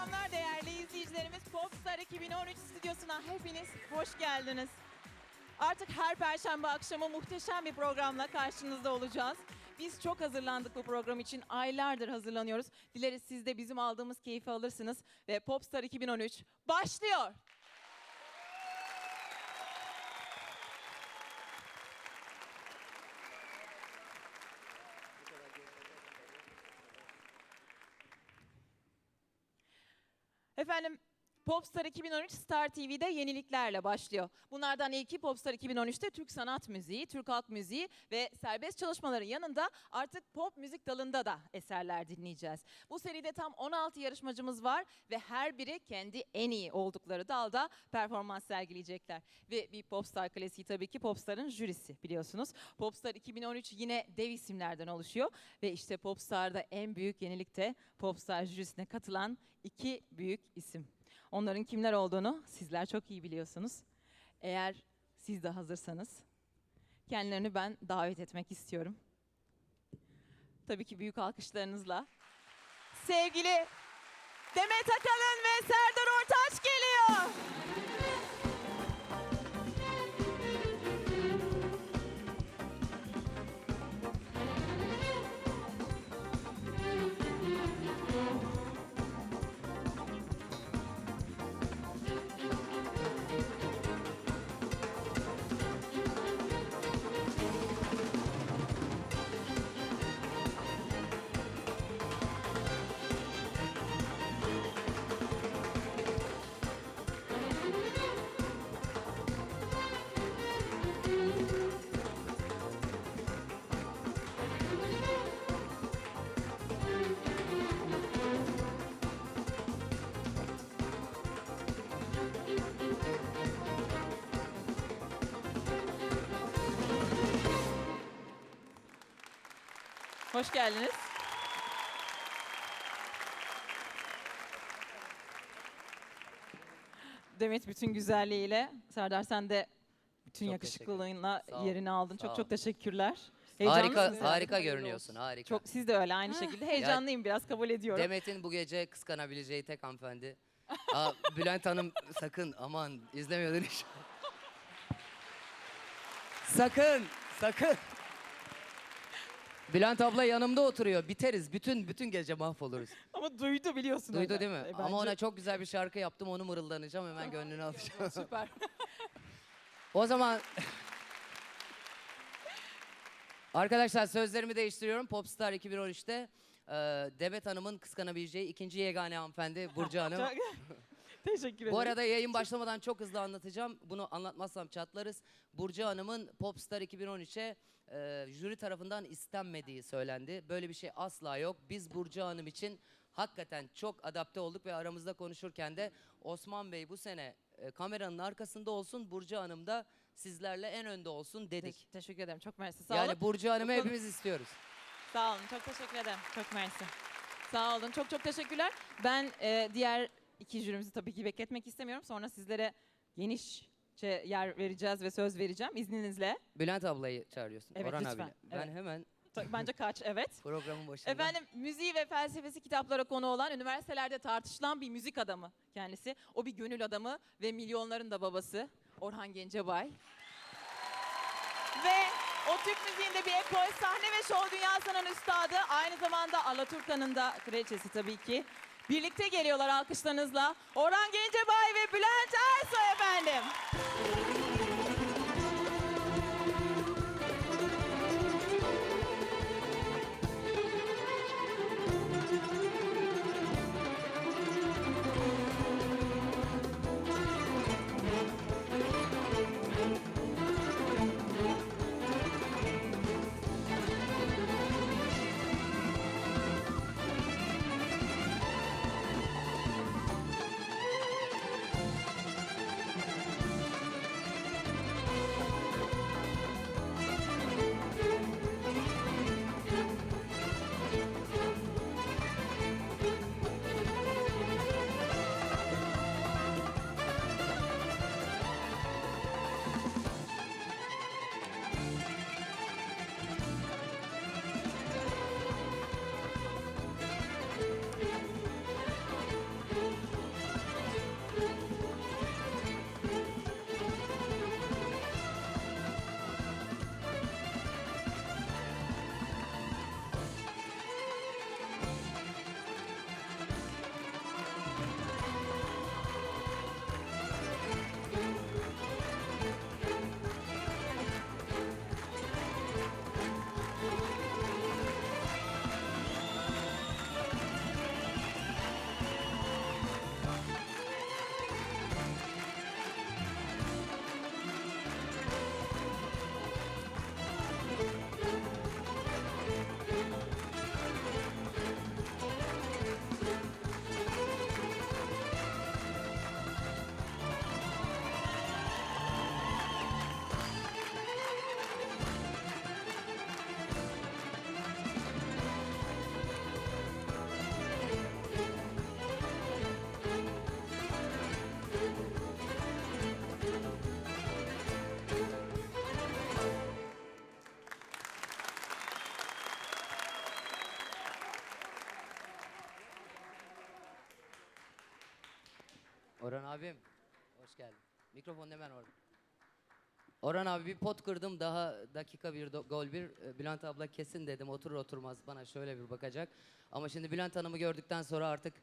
akşamlar değerli izleyicilerimiz. Popstar 2013 stüdyosuna hepiniz hoş geldiniz. Artık her perşembe akşamı muhteşem bir programla karşınızda olacağız. Biz çok hazırlandık bu program için. Aylardır hazırlanıyoruz. Dileriz siz de bizim aldığımız keyfi alırsınız. Ve Popstar 2013 başlıyor. Efendim Popstar 2013 Star TV'de yeniliklerle başlıyor. Bunlardan ilki Popstar 2013'te Türk sanat müziği, Türk halk müziği ve serbest çalışmaların yanında artık pop müzik dalında da eserler dinleyeceğiz. Bu seride tam 16 yarışmacımız var ve her biri kendi en iyi oldukları dalda performans sergileyecekler. Ve bir Popstar klasiği tabii ki Popstar'ın jürisi biliyorsunuz. Popstar 2013 yine dev isimlerden oluşuyor ve işte Popstar'da en büyük yenilik de Popstar jürisine katılan iki büyük isim. Onların kimler olduğunu sizler çok iyi biliyorsunuz. Eğer siz de hazırsanız kendilerini ben davet etmek istiyorum. Tabii ki büyük alkışlarınızla. Sevgili Demet Akalın ve Serdar Ortaç geliyor. Hoş geldiniz. Demet bütün güzelliğiyle. Serdar sen de bütün Çok yakışıklılığınla Sağ ol, yerini aldın. sağ Çok ol. çok teşekkürler. Heyecanlı Harika, mısınız? harika görünüyorsun. Harika. Çok siz de öyle aynı şekilde. Heyecanlıyım biraz kabul ediyorum. Demet'in bu gece kıskanabileceği tek hanımefendi. Aa, Bülent Hanım sakın aman izlemiyordun inşallah. sakın, sakın. Bülent abla yanımda oturuyor. Biteriz. Bütün bütün gece mahvoluruz. Ama duydu biliyorsun. Duydu öyle. değil mi? E, Ama bence ona çok güzel bir şarkı yaptım. Onu mırıldanacağım. Hemen gönlünü alacağım. süper. O zaman Arkadaşlar sözlerimi değiştiriyorum. Popstar 2013'te e, Demet Hanım'ın kıskanabileceği ikinci yegane hanımefendi Burcu Hanım. Çok- Teşekkür ederim. Bu arada yayın başlamadan çok hızlı anlatacağım. Bunu anlatmazsam çatlarız. Burcu Hanım'ın Popstar 2013'e e, jüri tarafından istenmediği söylendi. Böyle bir şey asla yok. Biz Burcu Hanım için hakikaten çok adapte olduk ve aramızda konuşurken de Osman Bey bu sene e, kameranın arkasında olsun, Burcu Hanım da sizlerle en önde olsun dedik. Teş- teşekkür ederim. Çok mersi. Sağ yani olun. Burcu Hanım'ı hepimiz istiyoruz. Sağ olun. Çok teşekkür ederim. Çok mersi. Sağ olun. Çok çok teşekkürler. Ben e, diğer iki jürimizi tabii ki bekletmek istemiyorum. Sonra sizlere genişçe yer vereceğiz ve söz vereceğim izninizle. Bülent ablayı çağırıyorsun. Evet, Orhan lütfen. abiyle. Ben Evet. hemen Ta- Bence kaç evet. programın başında. Efendim müziği ve felsefesi kitaplara konu olan üniversitelerde tartışılan bir müzik adamı kendisi. O bir gönül adamı ve milyonların da babası Orhan Gencebay. Ve o Türk müziğinde bir ekol sahne ve şov dünyasının üstadı. Aynı zamanda Alaturka'nın da kraliçesi tabii ki. Birlikte geliyorlar alkışlarınızla. Orhan Gencebay ve Bülent Ersoy efendim. Orhan abim, hoş geldin. Mikrofon hemen orada. Orhan abi bir pot kırdım daha dakika bir do- gol bir. Ee, Bülent abla kesin dedim oturur oturmaz bana şöyle bir bakacak. Ama şimdi Bülent Hanım'ı gördükten sonra artık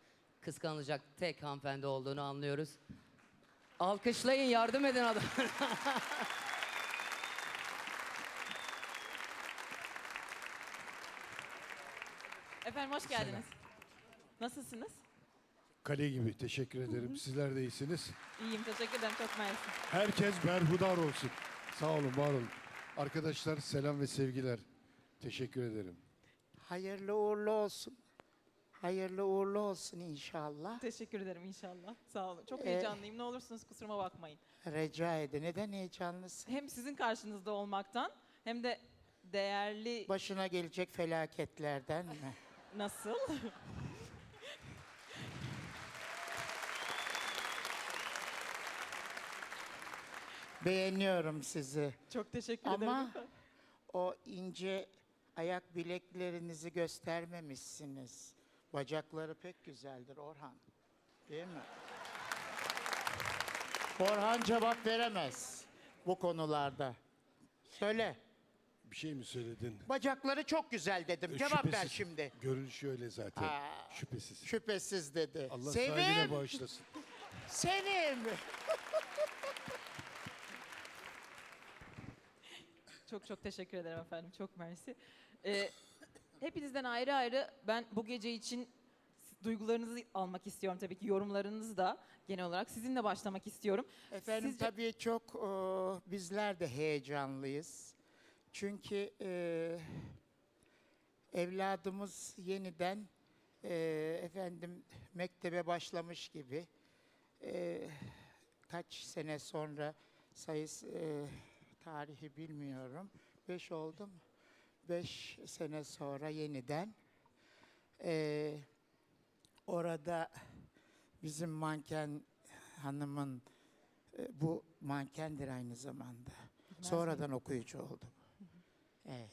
kıskanılacak tek hanımefendi olduğunu anlıyoruz. Alkışlayın yardım edin adam. Efendim hoş geldiniz. Nasılsınız? Kale gibi teşekkür ederim. Sizler de iyisiniz. İyiyim teşekkür ederim çok mersi. Herkes berhudar olsun. Sağ olun, var olun. Arkadaşlar selam ve sevgiler. Teşekkür ederim. Hayırlı uğurlu olsun. Hayırlı uğurlu olsun inşallah. Teşekkür ederim inşallah. Sağ olun. Çok Ee, heyecanlıyım. Ne olursunuz kusuruma bakmayın. Rica edin. Neden heyecanlısın? Hem sizin karşınızda olmaktan hem de değerli Başına gelecek felaketlerden mi? nasıl? Beğeniyorum sizi. Çok teşekkür Ama- ederim. efendim. O ince ayak bileklerinizi göstermemişsiniz. Bacakları pek güzeldir Orhan. Değil mi? Orhan cevap veremez bu konularda. Söyle. Bir şey mi söyledin? Bacakları çok güzel dedim. Ee, Cevap ver şüphesiz. şimdi. Görünüşü öyle zaten. Aa. Şüphesiz. Şüphesiz dedi. Allah sahibine Sevim, bağışlasın. Sevim. Çok çok teşekkür ederim efendim. Çok mersi. Ee, hepinizden ayrı ayrı ben bu gece için duygularınızı almak istiyorum tabii ki yorumlarınızı da genel olarak sizinle başlamak istiyorum. Efendim Sizce- tabii çok e, bizler de heyecanlıyız. Çünkü e, evladımız yeniden e, efendim mektebe başlamış gibi e, kaç sene sonra sayısı e, tarihi bilmiyorum. Beş oldu mu? Beş sene sonra yeniden e, orada bizim manken hanımın e, bu mankendir aynı zamanda. Sonradan okuyucu oldu. Evet.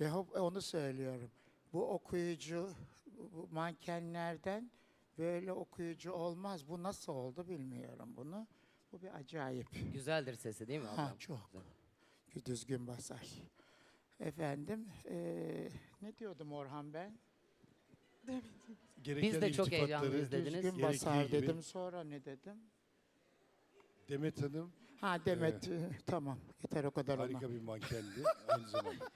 Ve hop- onu söylüyorum. Bu okuyucu, bu mankenlerden böyle okuyucu olmaz. Bu nasıl oldu bilmiyorum bunu. Bu bir acayip. Güzeldir sesi değil mi Ha, ablam? çok. Güzel. Düzgün basar. Efendim, eee, ne diyordum Orhan ben? Gereken Biz de çok iltifatları heyecanlıyız dediniz. Düzgün gerektiği basar gibi. dedim. Sonra ne dedim? Demet Hanım Ha Demet, e, tamam. Yeter o kadar ona. harika bir mankendi aynı zamanda.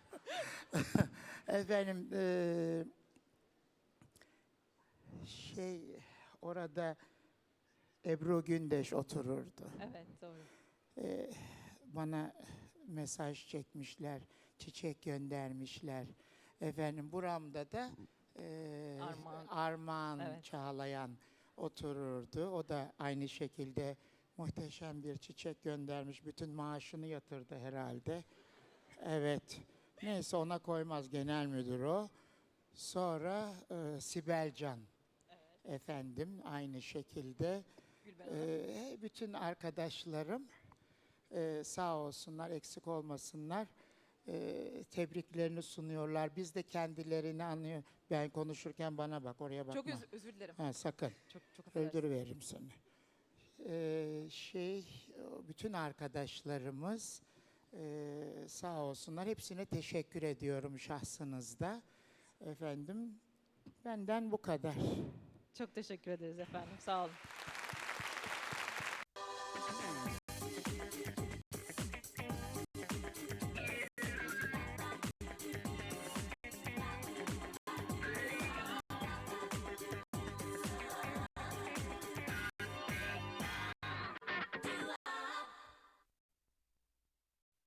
Efendim eee, şey orada Ebru Gündeş otururdu. Evet doğru. Eee, bana mesaj çekmişler, çiçek göndermişler. Efendim buramda da eee Armağan. Armağan Evet. Çağlayan otururdu. O da aynı şekilde muhteşem bir çiçek göndermiş. Bütün maaşını yatırdı herhalde. Evet. Neyse ona koymaz genel müdür o. Sonra e, Sibel Can. Efendim aynı şekilde. Gülben. E, bütün arkadaşlarım e, sağ olsunlar, eksik olmasınlar. E, tebriklerini sunuyorlar. Biz de kendilerini anlıyor. Ben konuşurken bana bak, oraya bakma. Çok öz- özür dilerim. Ha, sakın. Çok çok affedersiniz. Öldürüveririm seni. Ee, şey, bütün arkadaşlarımız ee, sağ olsunlar. Hepsine teşekkür ediyorum şahsınızda. Efendim, benden bu kadar. Çok teşekkür ederiz efendim. Sağ olun.